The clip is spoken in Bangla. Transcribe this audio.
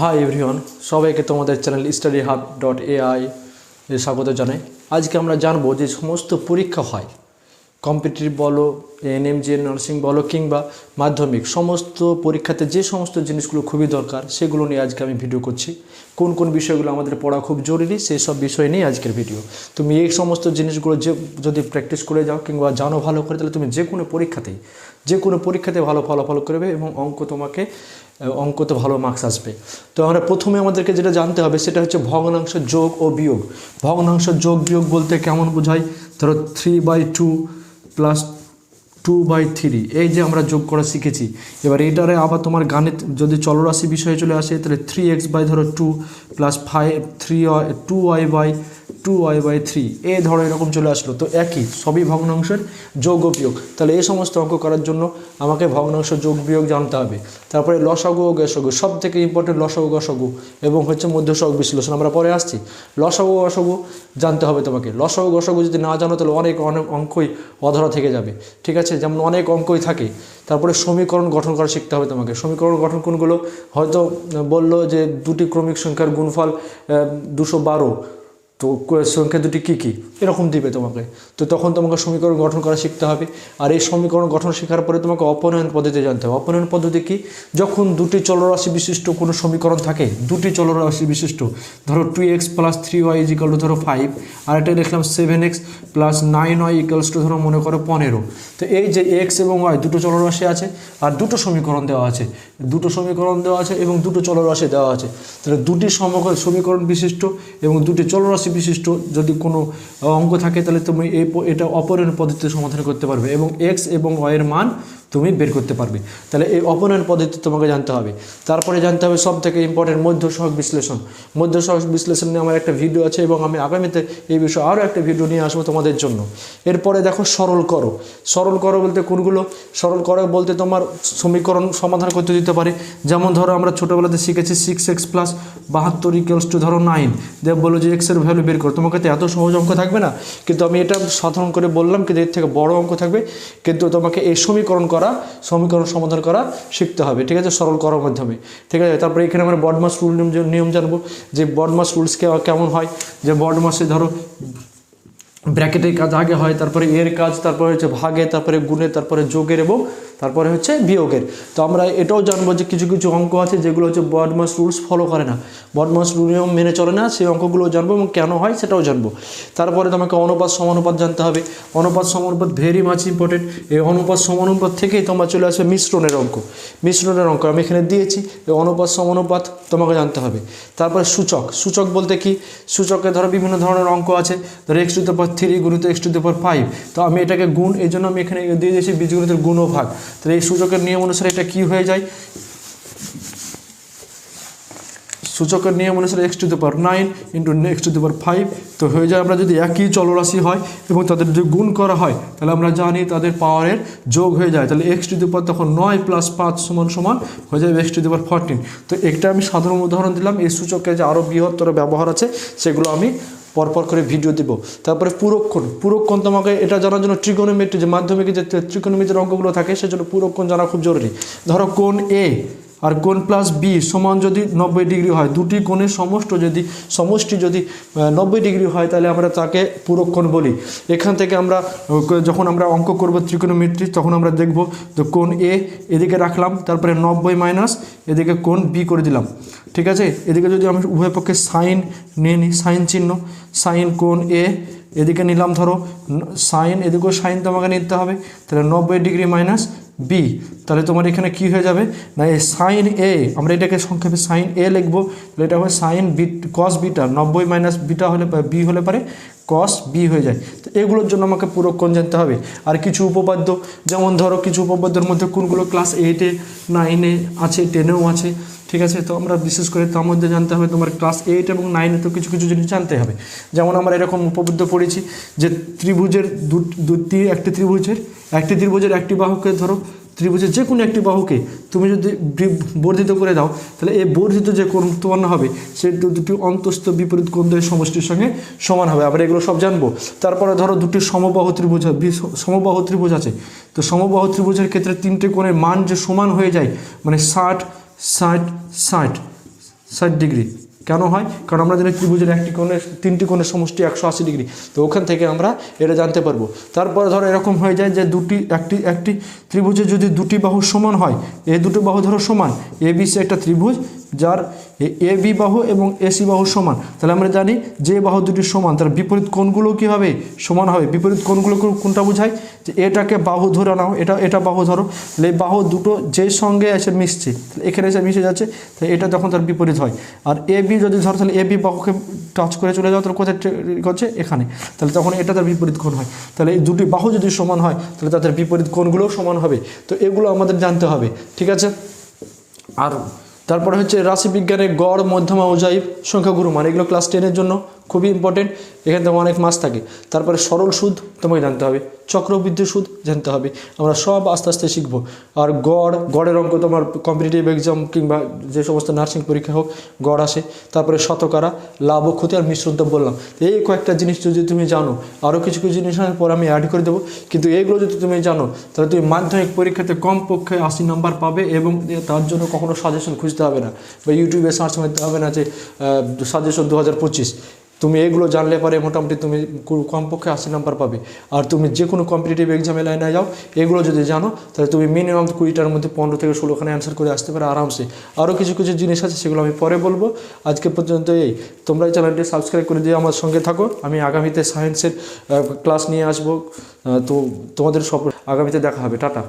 হাই এভরিওয়ান সবাইকে তোমাদের channel study hub dot AI স্বাগত জানাই। আজকে আমরা জানব যে সমস্ত পরীক্ষা হয় কম্পিটিটিভ বলো এনএমজি নার্সিং বলো কিংবা মাধ্যমিক, সমস্ত পরীক্ষাতে যে সমস্ত জিনিসগুলো খুবই দরকার, সেগুলো নিয়ে আজকে আমি ভিডিও করছি। কোন কোন বিষয়গুলো আমাদের পড়া খুব জরুরি, সেই সব বিষয় নিয়ে আজকের ভিডিও তুমি এই সমস্ত জিনিসগুলো যে, যদি প্র্যাকটিস করে যাও কিংবা জানো ভালো করে, তাহলে তুমি যে কোনো পরীক্ষাতেই যে কোনো পরীক্ষাতে ভালো ফলাফল করবে এবং অঙ্ক তোমাকে অঙ্কতে ভালো মার্কস আসবে। তো আমরা প্রথমে আমাদেরকে যেটা জানতে হবে, সেটা হচ্ছে ভগ্নাংশ যোগ ও বিয়োগ। ভগ্নাংশ যোগ বিয়োগ বলতে কেমন বোঝায়? ধরো three by two plus two by three এই যে আমরা যোগ করা শিখেছি। এবার এটারে আবার তোমার গাণিত যদি চলরাশি বিষয়ে চলে আসে, তাহলে থ্রি এক্স বাই ধরো two plus five three two y by two y by three এ ধরো এরকম চলে আসলো, তো একই, সবই ভগ্নাংশের যোগ বিয়োগ। তাহলে এই সমস্ত অঙ্ক করার জন্য আমাকে ভগ্নাংশ যোগ বিয়োগ জানতে হবে। তারপরে লসাগু ও গেসগু সব থেকে ইম্পর্টেন্ট লসাগু গসগু এবং হচ্ছে মধ্যসগ বিশ্লেষণ। আমরা পরে আসছি। লসাগু গসগু জানতে হবে তোমাকে। লসাগু গসগু যদি না জানো, তাহলে অনেক অনেক অঙ্কই অধরা থেকে যাবে। ঠিক আছে? যেমন অনেক অঙ্কই থাকে। তারপরে সমীকরণ গঠন করা শিখতে হবে তোমাকে। সমীকরণ গঠন কোনগুলো? হয়তো বলল যে দুটি ক্রমিক সংখ্যার গুণফল দুশো বারো। তো সংখ্যা দুটি কী কী? এরকম দিবে তোমাকে। তো তখন তোমাকে সমীকরণ গঠন করা শিখতে হবে। আর এই সমীকরণ গঠন শেখার পরে তোমাকে অপনয়ন পদ্ধতি জানতে হবে। অপনয়ন পদ্ধতি কি? যখন দুটি চলরাশি বিশিষ্ট কোনো সমীকরণ থাকে, দুটি চলরাশি বিশিষ্ট, ধরো two x plus three y equal two ধরো ফাইভ আর এটা লিখলাম seven x plus nine y equals two ধরো মনে করো পনেরো। তো এই যে এক্স এবং ওয়াই দুটো চলরাশি আছে, আর দুটো সমীকরণ দেওয়া আছে। দুটো সমীকরণ দেওয়া আছে এবং দুটো চলরাশি দেওয়া আছে। তাহলে দুটি সমীকরণ বিশিষ্ট এবং দুটি চলরাশি বিশিষ্ট যদি কোনো অঙ্ক থাকে, তাহলে তুমি এই এটা অপরের পদ্ধতিতে সমাধান করতে পারবে। এবং এক্স এবং ওয়ের মান তুমি বের করতে পারবে। তাহলে এই অপনয়ন পদ্ধতি তোমাকে জানতে হবে। তারপরে জানতে হবে সব থেকে ইম্পর্টেন্ট মধ্য সহগ বিশ্লেষণ। মধ্য সহগ বিশ্লেষণ নিয়ে আমার একটা ভিডিও আছে এবং আমি আগামীতে এই বিষয়ে আরও একটা ভিডিও নিয়ে আসব তোমাদের জন্য। এরপরে দেখো সরল করো সরল করো বলতে কোনগুলো? সরল করো বলতে তোমার সমীকরণ সমাধান করতে দিতে পারে। যেমন ধরো আমরা ছোটোবেলাতে শিখেছি সিক্স এক্স প্লাস বাহাত্তর ইকুয়ালস টু ধরো নাইন দেব বলো যে এক্সের ভ্যালু বের করো। তোমাকে তো এত সহজ অঙ্ক থাকবে না? কিন্তু আমি এটা সাধারণ করে বললাম, কিন্তু এর থেকে বড় অঙ্ক থাকবে। কিন্তু তোমাকে এই সমীকরণ করা সমীকরণ সমাধান করা শিখতে হবে। ঠিক আছে? সরল করার মাধ্যমে। ঠিক আছে? তারপরে এখানে আমরা বডমাস রুল নিয়ম জানব যে বডমাস রুলস কেমন হয়? যে বডমাসে ধরো ব্র্যাকেটের কাজ আগে হয়, তারপরে এর কাজ, তারপরে হচ্ছে ভাগে, তারপরে গুণে, তারপরে যোগের এবং তারপরে হচ্ছে বিয়োগের। তো আমরা এটাও জানব যে কিছু কিছু অঙ্ক আছে যেগুলো হচ্ছে বডমাস রুলস ফলো করে না। বডমাস রুল নিয়ম মেনে চলে না, সেই অঙ্কগুলো জানব এবং কেন হয় সেটাও জানব। তারপরে তোমাকে অনুপাত সমানুপাত জানতে হবে। অনুপাত সমানুপাত ভেরি মাচ ইম্পর্টেন্ট এই অনুপাত সমানুপাত থেকেই তোমার চলে আসবে মিশ্রণের অঙ্ক। মিশ্রণের অঙ্ক আমি এখানে দিয়েছি। এই অনুপাত সমানুপাত তোমাকে জানতে হবে। তারপরে সূচক। সূচক বলতে কি? সূচকে ধরো বিভিন্ন ধরনের অঙ্ক আছে। ধরো x to the power three গুণিত x to the power five তো আমি এটাকে গুণ, এই জন্য আমি এখানে দিয়ে দিয়েছি বীজগণিতের গুণ ও ভাগ তাহলে এই সূচকের নিয়ম অনুসারে এটা কি হয়ে যায়? সূচকের নিয়ম অনুসারে x to the power nine into x to the power five তো হয়ে যায় আমরা যদি একই চলরাশি হয় এবং তাদের যদি গুণ করা হয়, তাহলে আমরা জানি তাদের পাওয়ারের যোগ হয়ে যায়। তাহলে এক্স টু দি পাওয়ার তখন নয় প্লাস পাঁচ সমান সমান হয়ে যাবে x to the power fourteen তো একটা আমি সাধারণ উদাহরণ দিলাম, এই সূচকের যে আরও বৃহত্তর ব্যবহার আছে, সেগুলো আমি পরপর করে ভিডিও দিব। তারপরে পুরক্ষণ পুরক্ষণ তোমাকে এটা জানার জন্য ট্রিকোনোমেট্রি যে মাধ্যমিকে যে ট্রিকোনোমেট্রির অঙ্কগুলো থাকে, সেজন্য পুরক্ষণ জানা খুব জরুরি। ধরো কোন এ আর কোণ প্লাস বি সমান যদি নব্বই ডিগ্রি হয়, দুটি কোণের সমষ্ট যদি, সমষ্টি যদি নব্বই ডিগ্রি হয়, তাহলে আমরা তাকে পুরক্ষণ বলি। এখান থেকে আমরা যখন আমরা অঙ্ক করব ত্রিকোণমিত্রি তখন আমরা দেখব তো কোণ এ এদিকে রাখলাম, তারপরে নব্বই মাইনাস এদিকে কোণ বি করে দিলাম। ঠিক আছে? এদিকে যদি আমি উভয় পক্ষে সাইন নিয়ে নিই, সাইন চিহ্ন, সাইন কোন এ এদিকে নিলাম ধরো, সাইন, এদিকেও সাইন তোমাকে নিতে হবে, তাহলে নব্বই ডিগ্রি মাইনাস বি তাহলে তোমার এখানে কি হয়ে যাবে? না, এই সাইন এ আমরা এটাকে সংক্ষেপে সাইন এ লিখব, তাহলে এটা হবে সাইন বি কস বিটা, নব্বই মাইনাস বিটা হলে বি হলে পারে কস বি হয়ে যায়। তো এগুলোর জন্য আমাকে পুরক্ষণ জানতে হবে। আর কিছু উপপাদ্য, যেমন ধরো কিছু উপপাদ্যের মধ্যে কোনগুলো ক্লাস এইটে নাইনে আছে টেনেও আছে, ঠিক আছে? তো আমরা বিশেষ করে তার মধ্যে জানতে হবে তোমার ক্লাস এইট এবং নাইনে তো কিছু কিছু জিনিস জানতে হবে। যেমন আমরা এরকম উপপাদ্য পড়েছি যে ত্রিভুজের দু- দুটি, একটি ত্রিভুজের একটি ত্রিভুজের একটি বাহুকে ধরো ত্রিভুজের যে কোনো একটি বাহুকে তুমি যদি বর্ধিত করে দাও, তাহলে এই বর্ধিত যে কোণ উৎপন্ন হবে, সে দুটি অন্তস্থ বিপরীত কোণ সমষ্টির সঙ্গে সমান হবে। আবার এগুলো সব জানব। তারপরে ধরো দুটি সমবাহু ত্রিভুজ সমবাহু ত্রিভুজ আছে। তো সমবাহু ত্রিভুজের ক্ষেত্রে তিনটে কোণের মান যে সমান হয়ে যায় মানে ষাট ষাট ষাট ষাট ডিগ্রি। কেন হয়? কারণ আমরা জানি ত্রিভুজের একটি কোণের তিনটি কোণের সমষ্টি একশো আশি ডিগ্রি। তো ওখান থেকে আমরা এটা জানতে পারব। তারপরে ধরো এরকম হয়ে যায় যে দুটি, একটি একটি ত্রিভুজে যদি দুটি বাহু সমান হয় এই দুটো বাহু ধরো সমান, এ, বি, সি একটা ত্রিভুজ যার এ বি বাহু এবং এসি বাহু সমান। তাহলে আমরা জানি যে বাহু দুটি সমান, তার বিপরীত কোণগুলো কী হবে সমান হবে? বিপরীত কোণগুলো কোনটা বোঝায়? যে এটাকে বাহু ধরে নাও, এটা এটা বাহু ধরো। তাহলে বাহু দুটো যেই সঙ্গে এসে মিশছে, তাহলে এখানে এসে মিশে যাচ্ছে, তাহলে এটা তখন তার বিপরীত হয়। আর এ বি যদি ধরো, তাহলে এ বি বাহুকে টাচ করে চলে যাও, তাহলে কোথায় করছে এখানে। তাহলে তখন এটা তার বিপরীত কোণ হয়। তাহলে এই দুটি বাহু যদি সমান হয়, তাহলে তাদের বিপরীত কোণগুলোও সমান হবে। তো এগুলো আমাদের জানতে হবে, ঠিক আছে? আর তারপরে হচ্ছে রাশিবিজ্ঞানের গড় মধ্যমা অজাইব সংখ্যাগুরু মানে এগুলো ক্লাস টেনের জন্য। খুবই ইম্পর্টেন্ট এখানে তো অনেক মাস থাকে। তারপরে সরল সুদ তোমাকে জানতে হবে। চক্রবৃদ্ধি সুদ জানতে হবে। আমরা সব আস্তে আস্তে শিখব। আর গড়, গড়ের অঙ্ক তোমার কম্পিটিটিভ এক্সাম কিংবা যে সমস্ত নার্সিং পরীক্ষা হোক, গড় আসে। তারপরে শতকরা, লাভ ও ক্ষতি আর মিশ্রণ তো বললাম। এই কয়েকটা জিনিস যদি তুমি জানো আরও কিছু কিছু জিনিস পরে আমি অ্যাড করে দেবো। কিন্তু এইগুলো যদি তুমি জানো, তাহলে তুমি মাধ্যমিক পরীক্ষাতে কমপক্ষে আশি নাম্বার পাবে এবং তার জন্য কখনো সাজেশন খুঁজতে হবে না। বা ইউটিউবে সার্চ মারতে হবে না যে সাজেশন দু হাজার পঁচিশ। তুমি এগুলো জানলে পরে মোটামুটি তুমি কমপক্ষে আশি নাম্বার পাবে। আর তুমি যে কোনো কম্পিটিটিভ এক্সামে লাইনে যাও, এগুলো যদি জানো, তাহলে তুমি মিনিমাম কুড়িটার মধ্যে পনেরো থেকে ষোলোখানে অ্যান্সার করে আসতে পারে আরামসে। আরও কিছু কিছু জিনিস আছে, সেগুলো আমি পরে বলব। আজকে পর্যন্ত এই। তোমরা এই চ্যানেলটি সাবস্ক্রাইব করে দিয়ে আমার সঙ্গে থাকো। আমি আগামীতে সায়েন্সের ক্লাস নিয়ে আসব। তো তোমাদের সব আগামীতে দেখা হবে। টাটা।